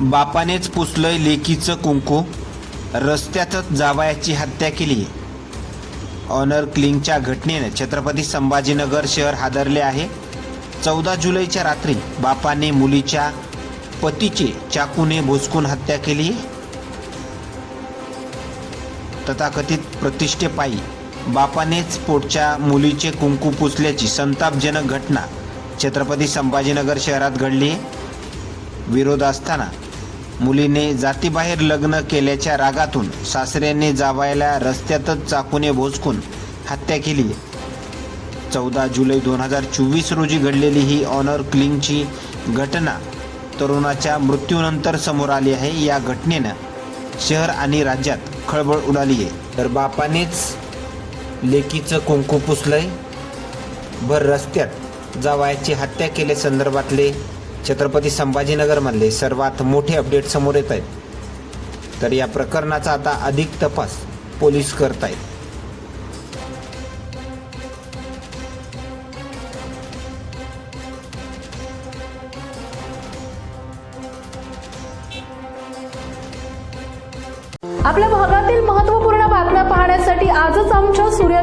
बापानेच पुसलंय लेकीचं कुंकू. रस्त्यातच जावयाची हत्या केली. ऑनर क्लिंगच्या घटनेनं छत्रपती संभाजीनगर शहर हादरले आहे. चौदा जुलैच्या रात्री बापाने मुलीच्या पतीचे चाकूने भोसकून हत्या केली. तथाकथित प्रतिष्ठेपायी बापानेच पोटच्या मुलीचे कुंकू पुसल्याची संतापजनक घटना छत्रपती संभाजीनगर शहरात घडली. विरोध असताना मुलीने जातीबाहेर लग्न केल्याच्या रागातून सासऱ्याने जावायला रस्त्यातच चाकूने भोसकून हत्या केली. चौदा जुलै दोन हजार चोवीस रोजी घडलेली ही ऑनर क्लिंगची घटना तरुणाच्या मृत्यूनंतर समोर आली आहे. या घटनेनं शहर आणि राज्यात खळबळ उडाली आहे. तर बापानेच लेकीचं कुंकू पुसलंय. भर रस्त्यात जावायची हत्या केल्या संदर्भातले छत्रपती संभाजीनगरमधले सर्वात मोठे अपडेट समोर येत आहेत. तर या प्रकरणाचा आता अधिक तपास पोलीस करत आहेत. आपल्या भागातील महत्त्वपूर्ण बातम्या पाहण्यासाठी आजच आमच्या सूर्य